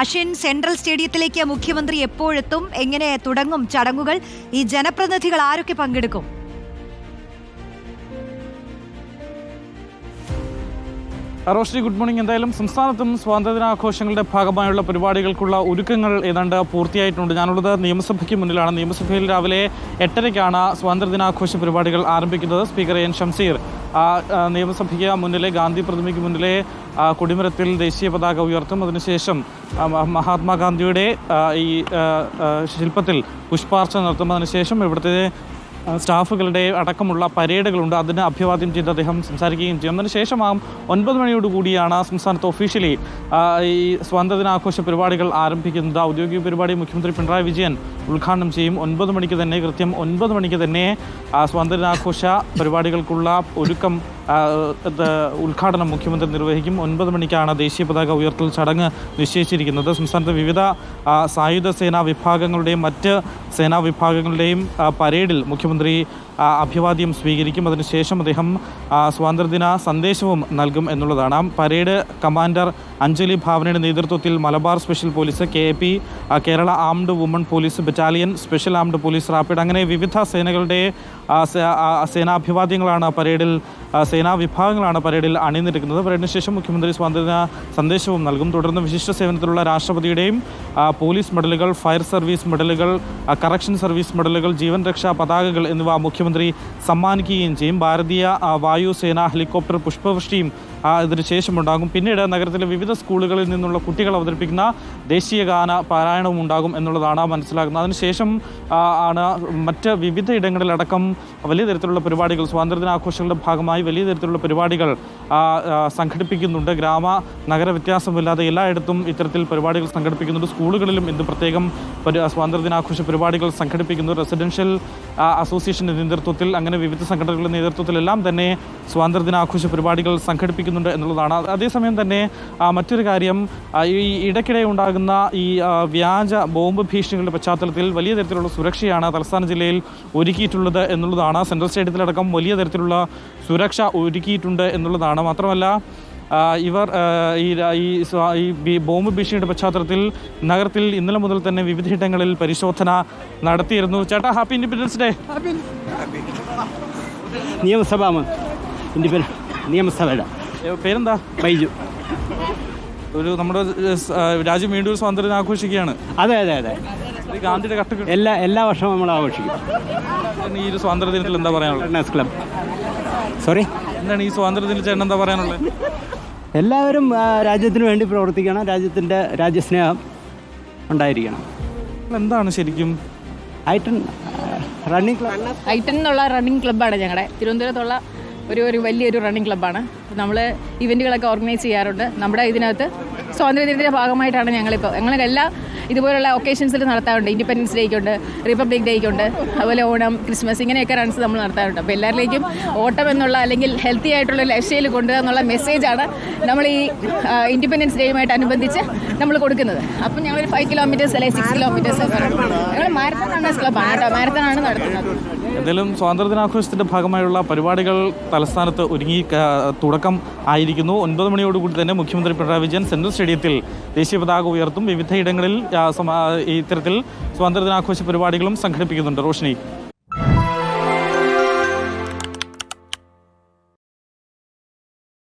Ashwin central സ്റ്റേഡിയത്തിലേക്ക് മുഖ്യമന്ത്രി എപ്പോഴെത്തും? എങ്ങനെ തുടങ്ങും ചടങ്ങുകൾ? ഈ ജനപ്രതിനിധികൾ ആരൊക്കെ പങ്കെടുക്കും? Roshni good morning. എന്തായാലും സംസ്ഥാനത്തും സ്വാതന്ത്ര്യദിനാഘോഷങ്ങളുടെ ഭാഗമായുള്ള പരിപാടികൾക്കുള്ള ഒരുക്കങ്ങൾ ഏതാണ്ട് പൂർത്തിയായിട്ടുണ്ട്. ഞാനുള്ളത് നിയമസഭയ്ക്ക് മുന്നിലാണ്. നിയമസഭയിൽ രാവിലെ എട്ടരയ്ക്കാണ് സ്വാതന്ത്ര്യദിനാഘോഷ പരിപാടികൾ ആരംഭിക്കുന്നത്. സ്പീക്കർ എൻ ഷംസീർ നിയമസഭയ്ക്ക് മുന്നിലെ ഗാന്ധി പ്രതിമയ്ക്ക് മുന്നിലെ കൊടിമരത്തിൽ ദേശീയ പതാക ഉയർത്തും. അതിനുശേഷം മഹാത്മാഗാന്ധിയുടെ ഈ ശില്പത്തിൽ പുഷ്പാർച്ച നടത്തും. അതിനുശേഷം ഇവിടുത്തെ സ്റ്റാഫുകളുടെ അടക്കമുള്ള പരേഡുകളുണ്ട്. അതിന് അഭിവാദ്യം ചെയ്ത് അദ്ദേഹം സംസാരിക്കുകയും ചെയ്യും. അതിനുശേഷമാകും ഒൻപത് മണിയോടുകൂടിയാണ് സംസ്ഥാനത്ത് ഒഫീഷ്യലി ഈ സ്വാതന്ത്ര്യ സ്വാതന്ത്ര്യദിനാഘോഷ പരിപാടികൾ ആരംഭിക്കുന്നത്. ഔദ്യോഗിക പരിപാടി മുഖ്യമന്ത്രി പിണറായി വിജയൻ ഉദ്ഘാടനം ചെയ്യും. ഒൻപത് മണിക്ക് തന്നെ കൃത്യം ഒൻപത് മണിക്ക് തന്നെ സ്വാതന്ത്ര്യ സ്വാതന്ത്ര്യദിനാഘോഷ പരിപാടികൾക്കുള്ള ഒരുക്കം ആ, ഉദ്ഘാടനം മുഖ്യമന്ത്രി നിർവഹിക്കും. ഒൻപത് മണിക്കാണ് ദേശീയ പതാക ഉയർത്തൽ ചടങ്ങ് നിശ്ചയിച്ചിരിക്കുന്നത്. സംസ്ഥാനത്തെ വിവിധ സായുധ സേനാ വിഭാഗങ്ങളുടെയും മറ്റ് സേനാ വിഭാഗങ്ങളുടെയും പരേഡിൽ മുഖ്യമന്ത്രി അഭിവാദ്യം സ്വീകരിക്കും. അതിനുശേഷം അദ്ദേഹം സ്വാതന്ത്ര്യദിന സന്ദേശവും നൽകും എന്നുള്ളതാണ്. പരേഡ് കമാൻഡർ അഞ്ജലി ഭാവനയുടെ നേതൃത്വത്തിൽ Malabar special police K P Kerala armed women police battalion special armed police rapid അങ്ങനെ വിവിധ സേനകളുടെ സേനാഭിവാദ്യങ്ങളാണ് പരേഡിൽ സേനാ വിഭാഗങ്ങളാണ് പരേഡിൽ അണിനിരക്കുന്നത്. പരേഡിന് ശേഷം മുഖ്യമന്ത്രി സ്വാതന്ത്ര്യ സന്ദേശവും നൽകും. തുടർന്ന് വിശിഷ്ട സേവനത്തിലുള്ള രാഷ്ട്രപതിയുടെയും പോലീസ് മെഡലുകൾ ഫയർ സർവീസ് മെഡലുകൾ കറക്ഷൻ സർവീസ് മെഡലുകൾ ജീവൻ രക്ഷാ പതാകകൾ എന്നിവ മുഖ്യമന്ത്രി സമ്മാനിക്കുകയും ചെയ്യും. ഭാരതീയ വായുസേന ഹെലികോപ്റ്റർ പുഷ്പവൃഷ്ടിയും ആ, ഇതിന് ശേഷമുണ്ടാകും പിന്നീട് നഗരത്തിലെ വിവിധ സ്കൂളുകളിൽ നിന്നുള്ള കുട്ടികൾ അവതരിപ്പിക്കുന്ന ദേശീയ ഗാന പാരായണവും ഉണ്ടാകും എന്നുള്ളതാണ് മനസ്സിലാക്കുന്നത് അതിനുശേഷം ആണ് മറ്റ് വിവിധ ഇടങ്ങളിലടക്കം വലിയ തരത്തിലുള്ള പരിപാടികൾ സ്വാതന്ത്ര്യദിനാഘോഷങ്ങളുടെ ഭാഗമായി വലിയ തരത്തിലുള്ള പരിപാടികൾ സംഘടിപ്പിക്കുന്നുണ്ട്. ഗ്രാമ നഗര വ്യത്യാസമില്ലാതെ എല്ലായിടത്തും ഇത്തരത്തിൽ പരിപാടികൾ സംഘടിപ്പിക്കുന്നുണ്ട്. സ്കൂളുകളിലും ഇന്ന് പ്രത്യേകം പരി- സ്വാതന്ത്ര്യദിനാഘോഷ പരിപാടികൾ സംഘടിപ്പിക്കുന്നു. റെസിഡൻഷ്യൽ അസോസിയേഷന്റെ നേതൃത്വത്തിൽ അങ്ങനെ വിവിധ സംഘടനകളുടെ നേതൃത്വത്തിലെല്ലാം തന്നെ സ്വാതന്ത്ര്യദിനാഘോഷ പരിപാടികൾ സംഘടിപ്പിക്കുന്നുണ്ട് എന്നുള്ളതാണ്. അതേസമയം തന്നെ മറ്റൊരു കാര്യം ഈ ഇടയ്ക്കിടെ ഉണ്ടാകുന്ന ഈ വ്യാജ ബോംബ് ഭീഷണികളുടെ പശ്ചാത്തലത്തിൽ വലിയ തരത്തിലുള്ള സുരക്ഷയാണ് തലസ്ഥാന ജില്ലയിൽ ഒരുക്കിയിട്ടുള്ളത് എന്നുള്ളതാണ്. സെൻട്രൽ സ്റ്റേഡിയത്തിലടക്കം വലിയ തരത്തിലുള്ള സുരക്ഷ ഒരുക്കിയിട്ടുണ്ട് എന്നുള്ളതാണ്. മാത്രമല്ല ഇവർ ഈ ബോംബ് ഭീഷണിയുടെ പശ്ചാത്തലത്തിൽ നഗരത്തിൽ ഇന്നലെ മുതൽ തന്നെ വിവിധയിടങ്ങളിൽ പരിശോധന നടത്തിയിരുന്നു. ചേട്ടാ ഹാപ്പി ഇൻഡിപെൻഡൻസ് ഡേ. നിയമസഭ നിയമസഭയുടെ പേരെന്താ? ബൈജു ഒരു നമ്മുടെ രാജ്യം വീണ്ടും ഒരു സ്വാതന്ത്ര്യം ആഘോഷിക്കുകയാണ്. അതെ അതെ അതെ. ഈ ഗാന്ധിയുടെ കട്ട്. എല്ലാ എല്ലാ വർഷവും നമ്മൾ ആഘോഷിക്കും. ഈ ഒരു സ്വാതന്ത്ര്യ ദിനത്തിൽ എന്താ പറയാനുള്ളത്? ക്ലബ് സോറി എന്താണ് ഈ സ്വാതന്ത്ര്യ ദിനത്തിൽ ചേട്ടൻ എന്താ പറയാനുള്ളത്? എല്ലാവരും രാജ്യത്തിന് വേണ്ടി പ്രവർത്തിക്കണം രാജ്യത്തിന്റെ രാജ്യസ്നേഹം ഉണ്ടായിരിക്കണം. എന്താണ് ശരിക്കും? ഐറ്റൺ റണ്ണിംഗ് ക്ലബ് ഐറ്റൺ എന്നുള്ള റണ്ണിങ് ക്ലബ്ബാണ് ഞങ്ങളുടെ തിരുവനന്തപുരത്തുള്ള ഒരു ഒരു വലിയൊരു റണ്ണിങ് ക്ലബ്ബാണ് നമ്മൾ ഇവന്റുകളൊക്കെ ഓർഗനൈസ് ചെയ്യാറുണ്ട്. നമ്മുടെ ഇതിനകത്ത് സ്വാതന്ത്ര്യദിനത്തിന്റെ ഭാഗമായിട്ടാണ് ഞങ്ങളിപ്പോൾ ഞങ്ങൾ എല്ലാ ഇതുപോലുള്ള ഒക്കേഷൻസിൽ നടത്താറുണ്ട്. ഇൻഡിപെൻഡൻസ് ഡേക്ക് ഉണ്ട് റിപ്പബ്ലിക് ഡേക്ക് ഉണ്ട് അതുപോലെ ഓണം ക്രിസ്മസ് ഇങ്ങനെയൊക്കെ റൺസ് നമ്മൾ നടത്താറുണ്ട്. അപ്പോൾ എല്ലാവരിലേക്കും ഓട്ടം എന്നുള്ള അല്ലെങ്കിൽ ഹെൽത്തി ആയിട്ടുള്ള ലൈഫ് സ്റ്റൈൽ കൊണ്ടുവരിക എന്നുള്ള മെസ്സേജാണ് നമ്മൾ ഈ ഇൻഡിപെൻഡൻസ് ഡേയുമായിട്ട് അനുബന്ധിച്ച് നമ്മൾ കൊടുക്കുന്നത്. അപ്പം ഞങ്ങളൊരു ഫൈവ് കിലോമീറ്റേഴ്സ് അല്ലെങ്കിൽ സിക്സ് കിലോമീറ്റേഴ്സ് ഞങ്ങൾ മാരത്തൺ റണ്ണേഴ്സ് ആണ് നടത്തുന്നത്. എന്തായാലും സ്വാതന്ത്ര്യ ദിനാഘോഷത്തിന്റെ ഭാഗമായുള്ള പരിപാടികൾ തലസ്ഥാനത്ത് ഒരുങ്ങി തുടക്കം ആയിരിക്കുന്നു. ഒൻപത് മണിയോടുകൂടി തന്നെ മുഖ്യമന്ത്രി പിണറായി വിജയൻ സെൻട്രൽ സ്റ്റേഡിയത്തിൽ ദേശീയ പതാക ഉയർത്തും. വിവിധ ഇത്തരത്തിൽ സ്വാതന്ത്ര്യദിനാഘോഷ പരിപാടികളും സംഘടിപ്പിക്കുന്നുണ്ട് റോഷിനി.